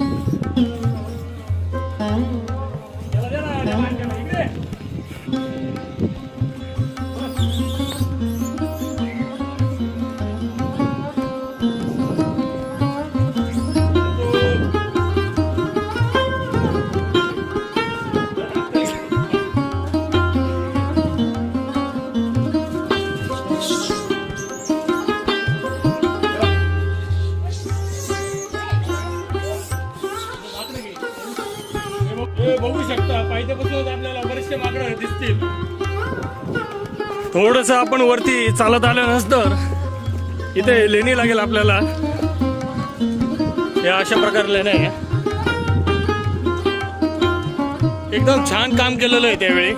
Thank you. बघू शकता आपल्याला बरेचसे दिसतील थोडस आपण वरती चालत आलो नसतं इथे लेणी लागेल आपल्याला. या अशा प्रकारे लेण्या आहे. एकदम छान काम केलेलं आहे त्यावेळी.